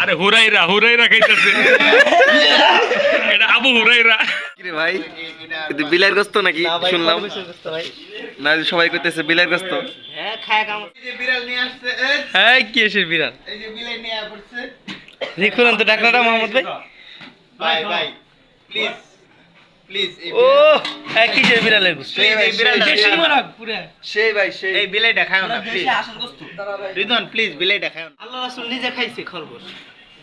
আরে হুরাইরা হুরাইরা খাইতেছে। এটা আবু হুরাইরা। কিরে ভাই এটা বিলার গস্ত নাকি? শুনলাম। না সবাই কইতেছে বিলার গস্ত। হ্যাঁ খায় কাম এই যে বিড়াল নিয়ে আসছে এই, হ্যাঁ কি এসে বিড়াল? এই যে বিলাই নিয়ে পড়ছে। রিকুরান তো ডাকনাটা মোহাম্মদ ভাই। ভাই ভাই প্লিজ প্লিজ ও হ্যাঁ কি যে বিড়ালের গুস্ত সেই ভাই সেই। এই বিলাই দেখাও না প্লিজ রিদন প্লিজ বিলাই দেখাও না। আল্লাহ রাসূল নিজে খাইছে খরগোশ।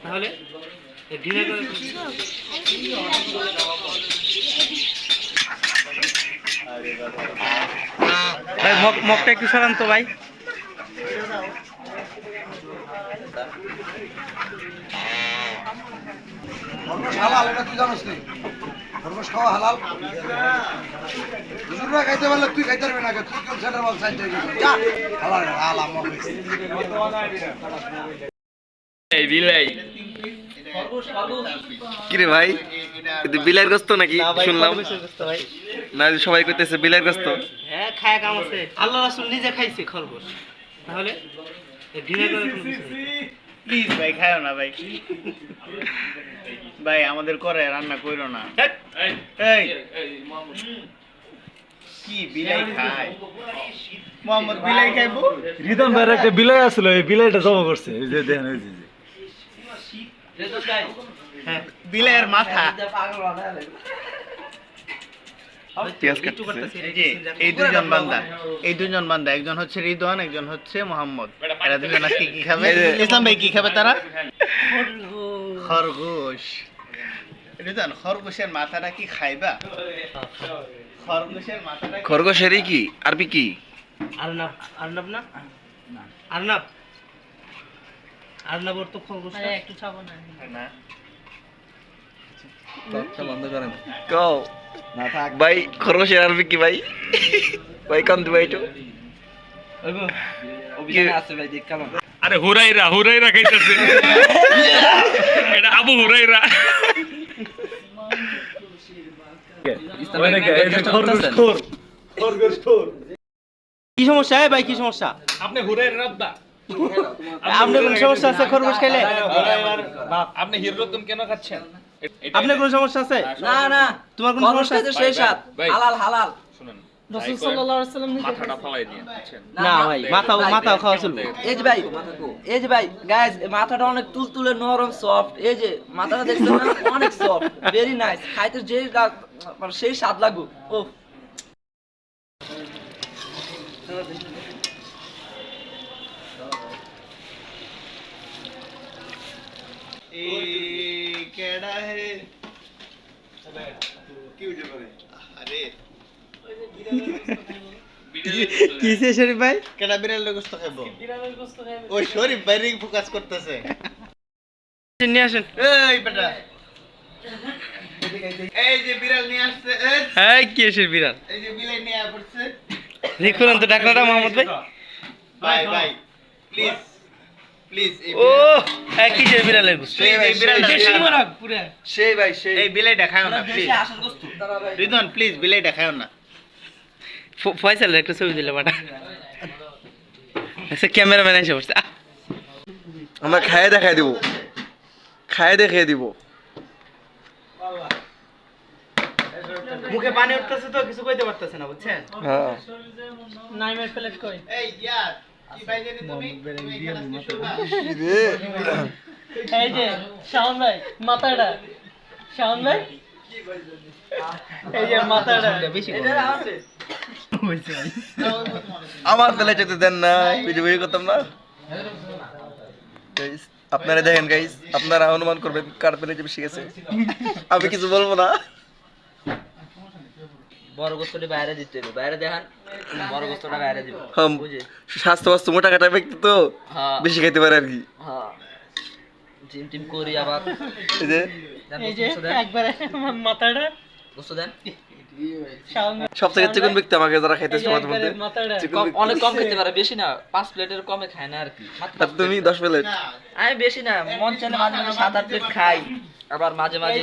তাহলে এ ঘৃণা করে ভাই মগ মগটা একটু সরান তো ভাই। তুই জানিস নি? খরগোশ খাওয়া হালাল? হুজুররা খাইতে পারলে তুই খাইতে পারবি না তুই কোন সেন্টার বল সাইড থেকে? যা। হালাল হালাল। এই বিলাই। কিরে ভাই? এটা বিলাইয়ের গোস্ত নাকি? শুনলাম। ভাই। না সবাই করতেছে বিলাইয়ের গোস্ত। হ্যাঁ খায় কাম আছে আল্লাহ রাসূল নিজে খাইছে খরগোশ। তাহলে? ঘৃণা করে। প্লিজ ভাই খাও না ভাই। ভাই আমাদের করে রান্না কইরো না। এই কি বিলাই খায়? মোহাম্মদ বিলাই খাইবো? রিদম ভাইয়ের একটা বিলাই আসলো এই বিলাইটা জমা করছে। এই যে দেখেন এই যে, এই যে। হ্যাঁ বিলাইয়ের মাথা পেঁয়াজ একটু কাটতেছে করতেছে, এই দুজন বান্দা এই দুজন বান্দা একজন হচ্ছে রিদওয়ান একজন হচ্ছে মোহাম্মদ। এরা দুজন আজকে কি খাবে? ইসলাম ভাই কি খাবে তারা? খরগোশ। রিদওয়ান খরগোশের মাথাটা কি খাইবা? খরগোশের মাথাটা কি- খরগোশেরই কি? আরবি কি? আরনাব আরনাব না? আরনাব। তো খরগোশ একটু ছাবো না। না। কও ভাই আরবি কি ভাই। ভাই কম দিবা একটু কি- আরে হুরাইরা হুরাইরা খাইতেছে। এটা আবু হুরাইরা। কি সমস্যা? হ্যাঁ ভাই কি সমস্যা? আপনি হুরাইরা রাব্বা আপনার কোনো সমস্যা আছে খরগোশ খেলে আপনি কেন খাচ্ছেন? আপনার কোনো সমস্যা আছে? না না তোমার কোনো সমস্যা আছে? সেই ভাই। হালাল হালাল। শুনুন রাসূল সাল্লাল্লাহু আলাইহি সাল্লাম মাথাটা ফালাই দিয়ে বুঝছেন? না ভাই মাথা মাথাও খাওয়া চলবে এই যে ভাই এই যে ভাই গাইস মাথাটা অনেক তুলতুলে নরম সফট এই যে মাথাটা দেখছেন না অনেক সফট ভেরি নাইস খাইতে যে মানে সেই স্বাদ লাগবে ও কেডা হে শরীফ ভাই কেডা শরীফ ভাই রিং ফোকাস করতেছে আসেন এই বেটা। এই যে বিড়াল নিয়ে আসছে হ্যাঁ কি এসে বিড়াল? এই যে বিলাই নিয়ে আসছে দেখুন তো ডাকনাটা মোহাম্মদ ভাই। ভাই ভাই প্লিজ প্লিজ ও হ্যাঁ কি যে বিড়ালের গুস্ত এই যে বিড়ালটা দেখাও না। সেই ভাই সেই। এই বিলাই দেখাও না প্লিজ রিদন প্লিজ বিলাই দেখাও না। ফয়সালের একটা ছবি দিলে বাটা আচ্ছা ক্যামেরাম্যান এসে বসছে। আমরা খায়ে দেখাই দিব। খায়ে দেখিয়ে দিব। মুখে পানি উঠতেছে তো কিছু কইতে পারতেছে না বুঝছেন? হ্যাঁ। নাইমের প্লেট কই? এই ইয়ার। কি বাইরে তুমি? তুমি এখানে আজকে শোবা? রে? এই যে শাওন ভাই মাথাটা। শাওন ভাই? এই যে মাথাটা। বেশি আমার তাহলে যেতে দেন না ভিডিও ভিডিও করতাম না। আপনারা দেখেন গাইস আপনারা অনুমান করবেন কার পেলে যে বেশি গেছে। আমি কিছু বলব না। বড় গোস্তটি বাইরে দিতে হবে। বাইরে দেখান বড় গোস্তটা বাইরে দিব। হম বুঝি? স্বাস্থ্য বাস্তু মোটা কাটা ব্যক্তি তো হ্যাঁ। বেশি খেতে পারে আর কি। হ্যাঁ। জিম টিম করি আবার। এই যে। দেন এই যে গোস্ত দেন। একবারে মাথাটা। গোস্ত দেন। সব থেকে চিকন ব্যক্তি আমাকে যারা খাইতে তোমাদের মধ্যে। একবারে মাথাটা। চিকন কম ব্যক্তি। অনেক কম খেতে পারে বেশি না। পাঁচ প্লেটের কমে খায় না আর কি। তুমি দশ প্লেট। না আমি বেশি না মন চাইলে মাঝে মাঝে সাত আট প্লেট খাই। আবার মাঝে মাঝে